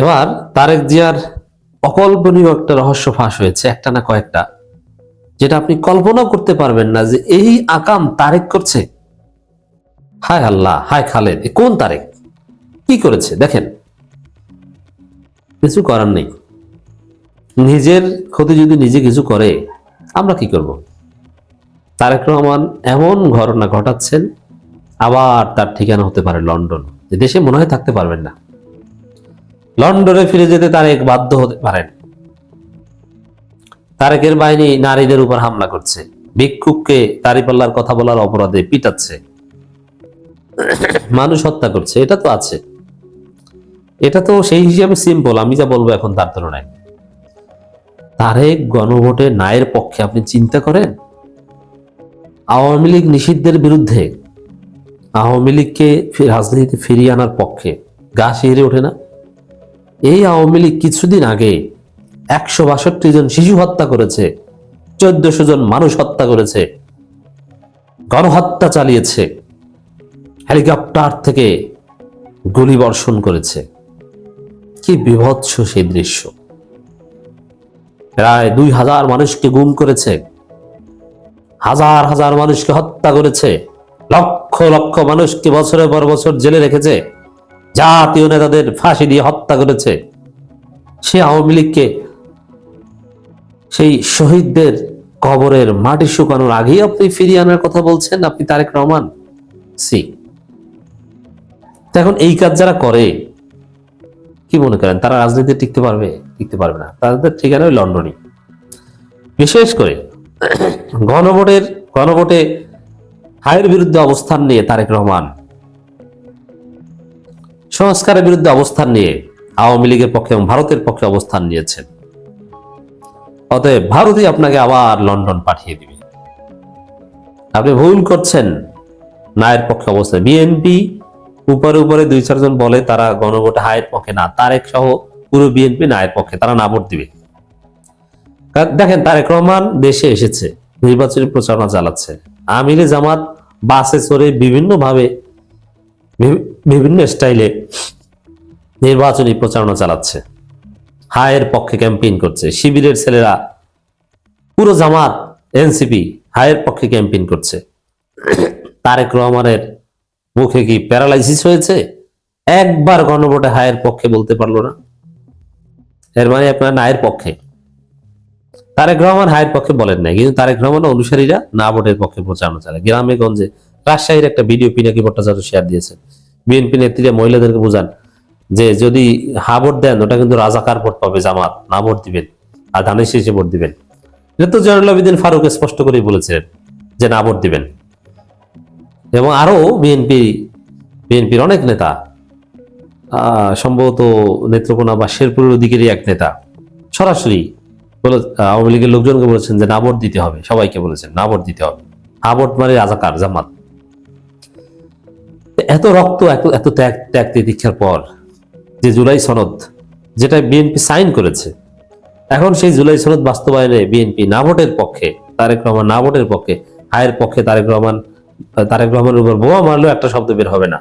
এবার তারেক জিয়ার অকল্পনীয় একটা রহস্য ফাঁস হয়েছে, একটা না কয়েকটা, যেটা আপনি কল্পনা করতে পারবেন না যে এই আকাম তারেক করছে। হায় আল্লাহ, হায় খালেদ কোন তারেক? কি করেছে? দেখেন। কিছু করার নেই। নিজের ক্ষতি যদি নিজে কিছু করে, আমরা কি করব? তারেক রহমান এমন ঘটনা ঘটাচ্ছেন, আবার তার ঠিকানা হতে পারে লন্ডন। দেশে মনে হয় থাকতে পারবেন না। লন্ডনে ফিরে যেতে তারেক বাধ্য হতে পারেন। তারেকের বাহিনী নারীদের উপর হামলা করছে। ভিক্ষুককে তারিপাল্লার কথা বলার অপরাধে পিটাচ্ছে। মানুষ হত্যা করছে, এটা তো আছে। এটা তো সেই হিসাবে সিম্পল আমি যা বলব এখন তার তুলনায়। তারেক গণভোটে নায়ের পক্ষে, আপনি চিন্তা করেন? আওয়ামী লীগ নিষিদ্ধের বিরুদ্ধে আওয়ামী লীগকে রাজনীতিতে ফিরিয়ে আনার পক্ষে গা শিহরে ওঠে না? এই আওয়ামী লীগ কিছুদিন আগে একশো বাষট্টি জন শিশু হত্যা করেছে, চোদ্দশো জন মানুষ হত্যা করেছে, গণহত্যা চালিয়েছে, হেলিকপ্টার থেকে গুলি বর্ষণ করেছে। কি বিভৎস সেই দৃশ্য। প্রায় দুই হাজার মানুষকে গুম করেছে, হাজার হাজার মানুষকে হত্যা করেছে, লক্ষ লক্ষ মানুষকে বছরের পর বছর জেলে রেখেছে জাতীয় নেতাদের ফাঁসি দিয়ে হত্যা করেছে। সে আওয়ামী লীগকে সেই শহীদদের কবরের মাটি শুকানোর আগেই আপনি ফিরিয়ে আনার কথা বলছেন আপনি তারেক রহমান? সি। এখন এই কাজ যারা করে, কি মনে করেন, তারা রাজনীতি টিকতে পারবে? টিকতে পারবে না। তাদের ঠিকানা ওই লন্ডনই। বিশেষ করে গণভোটের, গণভোটে হায়ের বিরুদ্ধে অবস্থান নিয়ে তারেক রহমান। সংস্কারের বিরুদ্ধে অবস্থান নিয়ে আওয়ামী লীগের পক্ষে এবং ভারতের পক্ষে অবস্থান নিয়েছেন অতএব ভারতই আপনাকে আবার লন্ডন পাঠিয়ে দিবে। আপনি ভুল করছেন। নায়ের পক্ষে অবস্থান। বিএনপি উপরে উপরে দুই চারজন বলে তারা গণভোটে হায়ের পক্ষে না। তারেক সহ পুরো বিএনপি নায়ের পক্ষে, তারা না ভোট দিবে। দেখেন, তারেক রহমান দেশে এসেছে, নির্বাচনী প্রচারণা চালাচ্ছে। আমিরে জামাত বাসে চড়ে বিভিন্ন ভাবে বিভি- বিভিন্ন স্টাইলে নির্বাচনী প্রচারণা চালাচ্ছে। হায়ের পক্ষে ক্যাম্পেইন করছে। শিবিরের ছেলেরা, পুরো জামাত, এনসিপি, হায়ের পক্ষে ক্যাম্পেইন করছে। তারেক রহমানের মুখে কি প্যারালাইসিস হয়েছে? একবার গণভোটে হায়ের পক্ষে বলতে পারল না। এর মানে আপনার নায়ের পক্ষে। তারেক রহমান হায়ের পক্ষে বলেন নাই, কিন্তু তারেক রহমান অনুসারীরা না ভোটের পক্ষে প্রচারণা চালায়। গ্রামে, গঞ্জে রাজশাহীর একটা ভিডিও পিনাকি ভট্টাচার্য শেয়ার দিয়েছেন বিএনপি নেত্রীরা মহিলাদেরকে বোঝান যে যদি হা ভোট দেন, ওটা কিন্তু রাজাকার ভোট পাবে? জামাত। না ভোট দিবেন। আর ধানের শীষে ভোট দিবেন। এটা তো জয়নুল আবেদিন ফারুক স্পষ্ট করেই বলেছিলেন যে না ভোট দিবেন। এবং আরও বিএনপি, বিএনপির অনেক নেতা সম্ভবত নেত্রকোনা বা শেরপুরের দিকেরই এক নেতা, সরাসরি বলে আওয়ামী লীগের লোকজনকে বলেছেন যে না ভোট দিতে হবে। সবাইকে বলেছেন, না ভোট দিতে হবে। হা ভোট মানে রাজাকার জামাত। এত রক্ত, এত এত ত্যাগ ত্যাগ দীক্ষার পর যে জুলাই সনদ, যেটা বিএনপি সাইন করেছে, এখন সেই জুলাই সনদ বাস্তবায়নে বিএনপি না ভোটের পক্ষে, তারেক রহমান না ভোটের পক্ষে, হায়ের পক্ষে তারেক রহমান, তারেক রহমানের উপর বোমা মারলেও একটা শব্দ বের হবে না।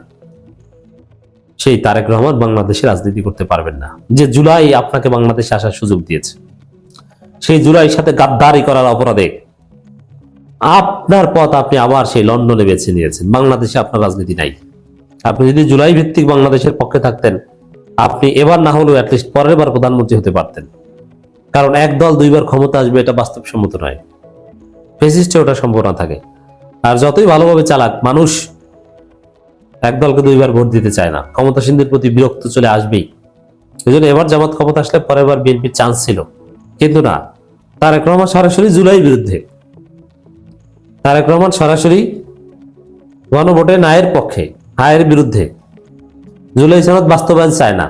সেই তারেক রহমান বাংলাদেশে রাজনীতি করতে পারবেন না। যে জুলাই আপনাকে বাংলাদেশে আসার সুযোগ দিয়েছে, সেই জুলাই সাথে গাদ্দারি করার অপরাধে আপনার পথ আপনি আবার সেই লন্ডনে বেছে নিয়েছেন। বাংলাদেশে আপনার রাজনীতি নাই। আপনি যদি জুলাই ভিত্তিক বাংলাদেশের পক্ষে থাকতেন, আপনি এবার না হলেও অ্যাটলিস্ট পরের বার প্রধানমন্ত্রী হতে পারতেন। কারণ এক দল দুইবার ক্ষমতা আসবে, এটা বাস্তবসম্মত নয়। ফেসিস্টে ওটা সম্ভাবনা থাকে। আর যতই ভালোভাবে চালাক, মানুষ এক দলকে দুইবার ভোট দিতে চায় না। ক্ষমতাসীনদের প্রতি বিরক্ত চলে আসবেই। এই জন্য এবার জামাত ক্ষমতা আসলে পরের বার বিএনপির চান্স ছিল। কিন্তু না, তারেক রহমান সরাসরি জুলাই বিরুদ্ধে। তারেক রহমান সরাসরি গণভোটে নায়ের পক্ষে। হায়ের বিরুদ্ধে। জুলাই সনদ বাস্তবায়ন চায় না।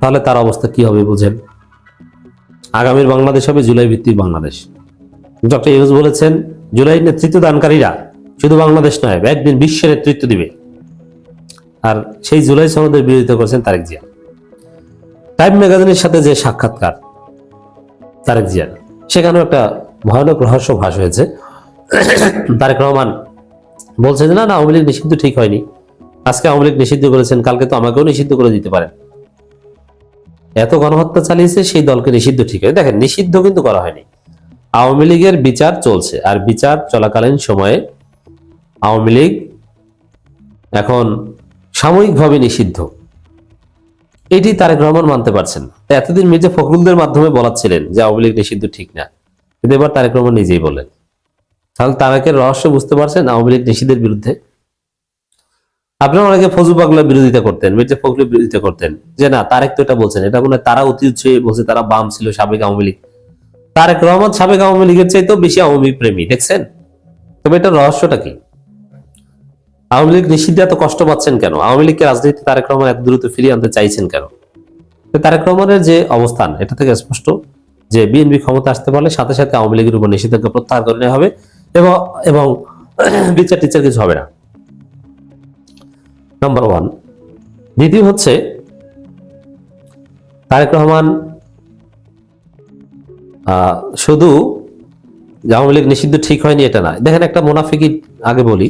তাহলে তার অবস্থা কি হবে বুঝেন? আগামীর বাংলাদেশ হবে জুলাই ভিত্তিক বাংলাদেশ। ডক্টর ইউজ বলেছেন, জুলাই নেতৃত্ব দানকারীরা শুধু বাংলাদেশ নয়, একদিন বিশ্বের নেতৃত্ব দিবে। আর সেই জুলাই সনদের বিরোধিতা করেছেন তারেক জিয়া। টাইম ম্যাগাজিনের সাথে যে সাক্ষাৎকার, তারেক জিয়ার, সেখানেও একটা ভয়ানক রহস্য ফাঁস হয়েছে। তারেক রহমান বলছেন যে, না না, আওয়ামী লীগ নিষিদ্ধ ঠিক হয়নি। আজকে আওয়ামী লীগ নিষিদ্ধ করেছেন, কালকে তো আমাকেও নিষিদ্ধ করে দিতে পারেন। এত গণহত্যা চালিয়েছে, সেই দলকে নিষিদ্ধ ঠিক হয় দেখেন, নিষিদ্ধ কিন্তু করা হয়নি। আওয়ামী লীগের বিচার চলছে, আর বিচার চলাকালীন সময়ে আওয়ামী লীগ এখন সাময়িকভাবে নিষিদ্ধ। এটি তারেক রহমান মানতে পারছেন এতদিন মির্জা ফখরুলদের মাধ্যমে বলাচ্ছিলেন যে, আওয়ামী লীগ নিষিদ্ধ ঠিক না। কিন্তু এবার তারেক রহমান নিজেই বলেন তাহলে তারেকের রহস্য বুঝতে পারছেন আওয়ামী লীগ নিষিদ্ধের বিরুদ্ধে। আপনারা অনেকে ফজু পাগলার বিরোধিতা করতেন, মির্জা ফখরুলের বিরোধিতা করতেন। যে না, তারেক তো এটা বলছেন এটা মনে তারা অতি উৎসাহী বলছে, তারা বাম ছিল সাবেক আওয়ামী লীগ। তারেক রহমান সাবেক আওয়ামী লীগের চাইতেও বেশি আওয়ামী প্রেমী, দেখছেন? তবে এটা রহস্যটা কি? আওয়ামী লীগ নিষিদ্ধে এত কষ্ট পাচ্ছেন কেন? আওয়ামী লীগকে রাজনীতি তারেক রহমান এত দ্রুত ফিরিয়ে আনতে চাইছেন কেন? তারেক রহমানের যে অবস্থান, এটা থেকে স্পষ্ট যে বিএনপি ক্ষমতা আসতে পারলে সাথে সাথে আওয়ামী লীগের উপর নিষেধাজ্ঞা প্রত্যাহার করে নেওয়া হবে। এবং এবং বিচার টিচার কিছু হবে না। নাম্বার ওয়ান দ্বিতীয় হচ্ছে, তারেক রহমান শুধু আওয়ামী লীগ নিষিদ্ধ ঠিক হয়নি এটা না দেখেন একটা মোনাফিকি আগে বলি,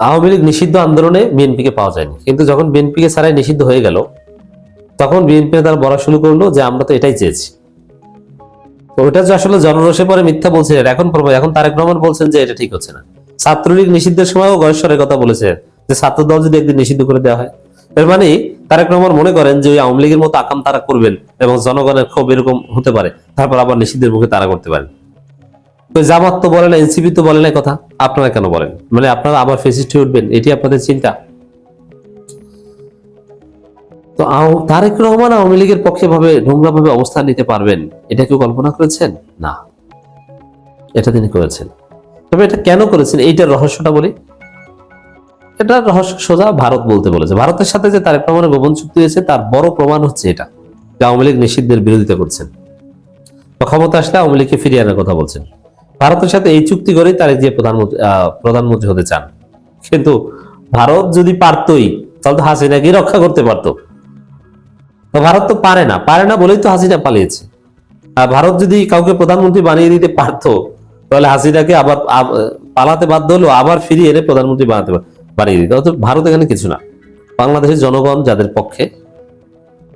আওয়ামী লীগ নিষিদ্ধ আন্দোলনে বিএনপিকে পাওয়া যায়নি। কিন্তু যখন বিএনপিকে ছাড়াই নিষিদ্ধ হয়ে গেল, তখন বিএনপি তারা বলা শুরু করল যে আমরা তো এটাই চেয়েছি। ওটা যে আসলে জনরসে পরে মিথ্যা বলছিলেন এখন এখন তারেক রহমান বলছেন যে এটা ঠিক হচ্ছে না। ছাত্রলীগ নিষিদ্ধের সময়ও গয়েশ্বরের কথা বলেছে যে ছাত্র দল যদি একদিন নিষিদ্ধ করে দেওয়া হয়। এর মানে তারেক রহমান মনে করেন যে ওই আওয়ামী লীগের মতো আকাম তারা করবেন এবং জনগণের ক্ষোভ এরকম হতে পারে, তারপর আবার নিষিদ্ধের মুখে তারা করতে পারেন। জামাত তো বলে না, এনসিপি তো বলে না কথা, আপনারা কেন বলেন? মানে আপনারা আবার ফেসিস্ট উঠবেন, এটি আপনাদের চিন্তা। তো তারেক রহমান আওয়ামী লীগের পক্ষে ভাবে নোংরা ভাবে অবস্থান নিতে পারবেন, এটা কেউ কল্পনা করেছেন? না। এটা তিনি করেছেন। তবে এটা কেন করেছেন? এইটার রহস্যটা বলি। এটা রহস্য সোজা ভারত বলতে বলেছে। ভারতের সাথে যে তারেক রহমানের গোপন চুক্তি হয়েছে, তার বড় প্রমাণ হচ্ছে এটা। যে আওয়ামী লীগ নিষিদ্ধের বিরোধিতা করছেন। ক্ষমতা আসলে আওয়ামী লীগকে ফিরিয়ে আনার কথা বলছেন। ভারতের সাথে এই চুক্তি করেই তারেক যে প্রধানমন্ত্রী প্রধানমন্ত্রী হতে চান। কিন্তু ভারত যদি পারতই, তাহলে তো হাসিনাকে রক্ষা করতে পারতো। ভারত তো পারে না পারে না বলেই তো হাসিনা পালিয়েছে। আর ভারত যদি কাউকে প্রধানমন্ত্রী বানিয়ে দিতে পারতো, তাহলে হাসিনাকে আবার পালাতে বাধ্য হলো, আবার ফিরিয়ে এনে প্রধানমন্ত্রী বানাতে বানিয়ে দিতে। অত ভারত এখানে কিছু না। বাংলাদেশের জনগণ যাদের পক্ষে,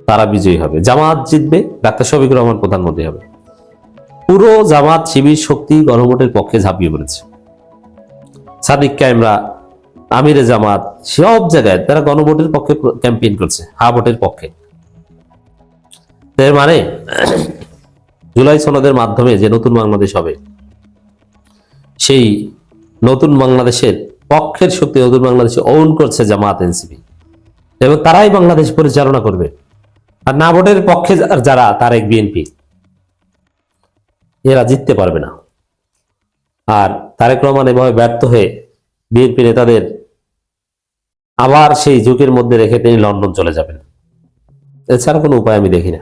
তারা বিজয়ী হবে। জামাত জিতবে, ডাক্তার শফিকুর রহমান প্রধানমন্ত্রী হবে। পুরো জামাত শিবির শক্তি গণভোটের পক্ষে ঝাঁপিয়ে পড়েছে। সাদিক ক্যামরা, আমিরে জামাত, সব জায়গায় তারা গণভোটের পক্ষে ক্যাম্পেইন করছে, হা ভোটের পক্ষে। এর মানে জুলাই সনদের মাধ্যমে যে নতুন বাংলাদেশ হবে, সেই নতুন বাংলাদেশের পক্ষের শক্তি নতুন বাংলাদেশে ওন করছে জামাত এনসিপি। এবং তারাই বাংলাদেশ পরিচালনা করবে। আর না ভোটের পক্ষে যারা তারেক বিএনপি। এরা জিততে পারবে না। আর তারেক রহমান এভাবে ব্যর্থ হয়ে বিএনপি নেতাদের আবার সেই যুগের মধ্যে রেখে তিনি লন্ডন চলে যাবেন। এছাড়া কোনো উপায় আমি দেখি না।